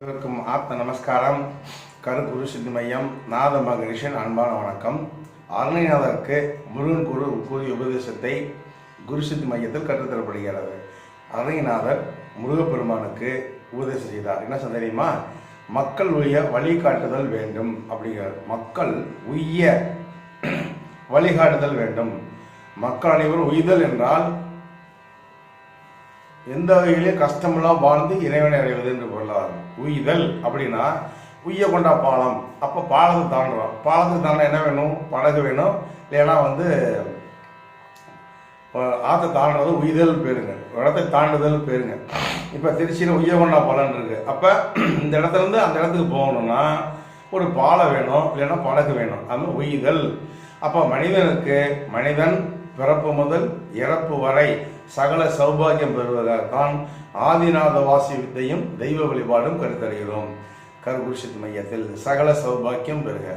அனைவருக்கும் ஆத்ம நமஸ்காரம். கருகுரு சித்தி மையம் நாத மகரிஷன் அன்பான வணக்கம். அருணைநாதருக்கு முருகன் குரு கூறிய உபதேசத்தை குரு சித்தி மையத்தில் கற்றுத்தரப்படுகிறது. அருணைநாதர் முருகப்பெருமானுக்கு உபதேசம் செய்தார். என்ன தெரியுமா? மக்கள் உரிய வழிகாட்டுதல் வேண்டும் அப்படிங்கிறார். மக்கள் உய்ய வழிகாட்டுதல் வேண்டும். மக்கள் அனைவரும் உய்தல் என்றால் எந்த வகையிலே கஷ்டமெல்லாம் வாழ்ந்து இறைவனை அடைவது என்று பொருளாகும். உய்தல் அப்படின்னா உய்ய கொண்டா பாலம். அப்போ பாலத்தை தாண்டுறோம். பாலத்தை தாண்ட என்ன வேணும்? படகு வேணும். இல்லைன்னா வந்து ஆற்றை தாண்டுறது உய்தல் பேருங்க. ஒரு இடத்தை தாண்டுதல் பேருங்க. இப்போ திருச்சியில் உய்யகொண்டா பாலம் இருக்கு. அப்போ இந்த இடத்துல இருந்து அந்த இடத்துக்கு போகணும்னா ஒரு பாலம் வேணும். இல்லைன்னா படகு வேணும். அது உய்தல். அப்போ மனிதனுக்கு மனிதன் பிறப்பு முதல் இறப்பு வரை சகல சௌபாகியம் பெறுவதற்கான் ஆதிநாத வாசி வித்தையும் தெய்வ வழிபாடும் கருத்தருகிறோம் கருகுருஷித் மையத்தில் சகல சௌபாக்கியம் பெறுக.